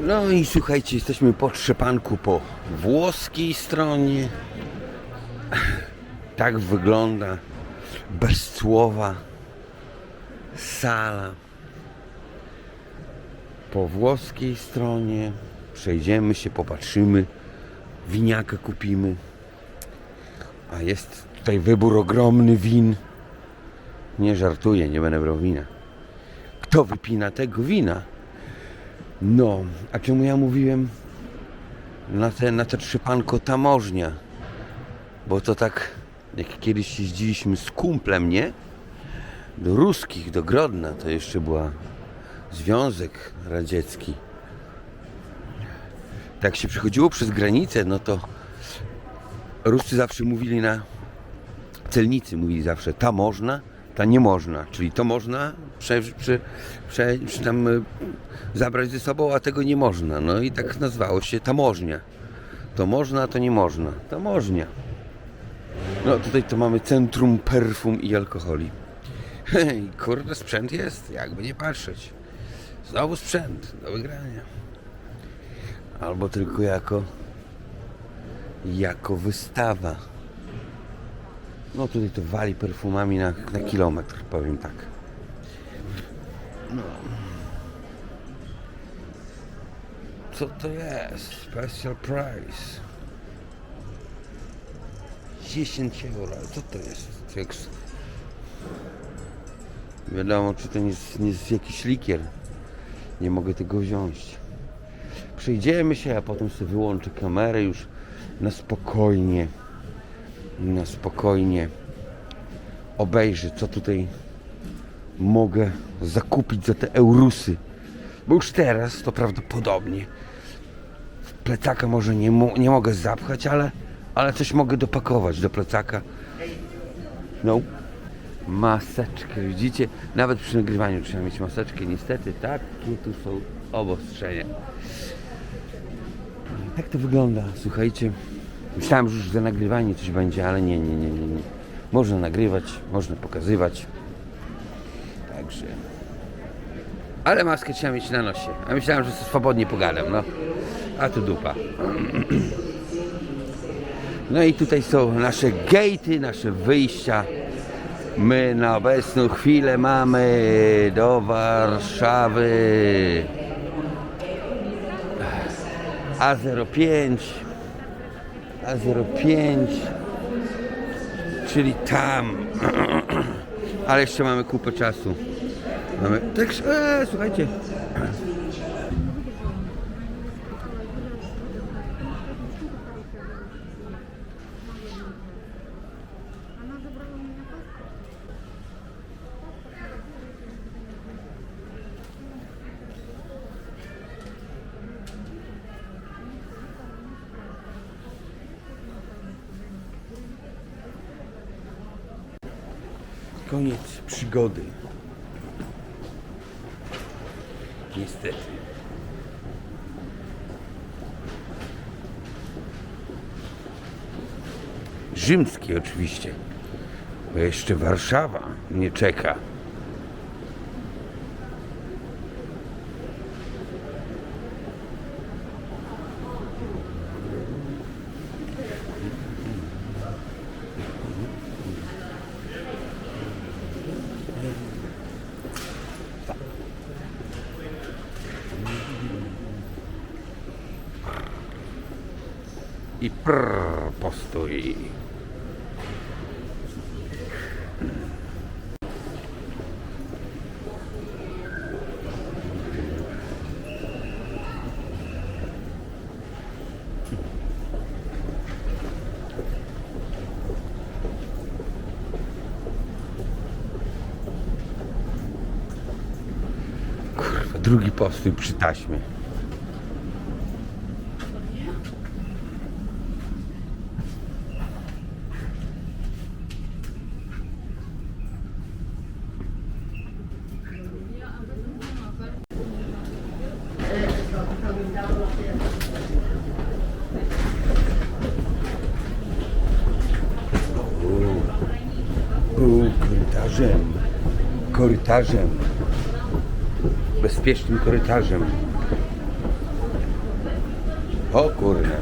No i słuchajcie, jesteśmy po trzepanku po włoskiej stronie. Tak wygląda bezcłowa sala. Po włoskiej stronie przejdziemy się, popatrzymy, winiaka kupimy. A jest tutaj wybór ogromny win. Nie żartuję, nie będę brał wina. Kto wypina tego wina? No, a czemu ja mówiłem na te, na te trzypanko tamożnia? Bo to tak, jak kiedyś jeździliśmy z kumplem, nie? Do ruskich, do Grodna, to jeszcze była Związek Radziecki. Tak się przechodziło przez granicę, no to Ruscy zawsze mówili na celnicy mówili zawsze ta można, ta nie można. Czyli to można prze, prze, prze, tam, y, zabrać ze sobą, a tego nie można. No i tak nazwało się tamożnia. To można, to nie można. Tamożnia. No tutaj to mamy centrum perfum i alkoholi. Hej, kurde, sprzęt jest, jakby nie patrzeć. Znowu sprzęt do wygrania. Albo tylko jako jako wystawa. No tutaj to wali perfumami na, na kilometr, powiem tak. No. Co to jest? Special price. 10 euro. Co to jest? Jak... Wiadomo, czy to nie jest, nie jest jakiś likier. Nie mogę tego wziąć. Przejdziemy się, a potem sobie wyłączę kamerę już na spokojnie. Na spokojnie obejrzę, co tutaj mogę zakupić za te eurusy. Bo już teraz to prawdopodobnie plecaka może nie, nie mogę zapchać, ale, ale coś mogę dopakować do plecaka. No. Maseczkę, widzicie? Nawet przy nagrywaniu trzeba mieć maseczkę. Niestety takie tu są obostrzenia. Tak to wygląda, słuchajcie. Myślałem, że już za nagrywanie coś będzie, ale nie, nie, nie, nie. nie. Można nagrywać, można pokazywać. Także. Ale maskę trzeba mieć na nosie. A myślałem, że swobodnie pogadam, no. A tu dupa. No i tutaj są nasze gatey, nasze wyjścia. My na obecną chwilę mamy do Warszawy A05 A05 czyli tam. Ale jeszcze mamy kupę czasu. Mamy tak, e, słuchajcie koniec przygody. Niestety. Rzymski oczywiście bo jeszcze Warszawa mnie czeka i prrr, postój. Drugi postój przy taśmie. korytarzem, korytarzem, bezpiecznym korytarzem. O kurne.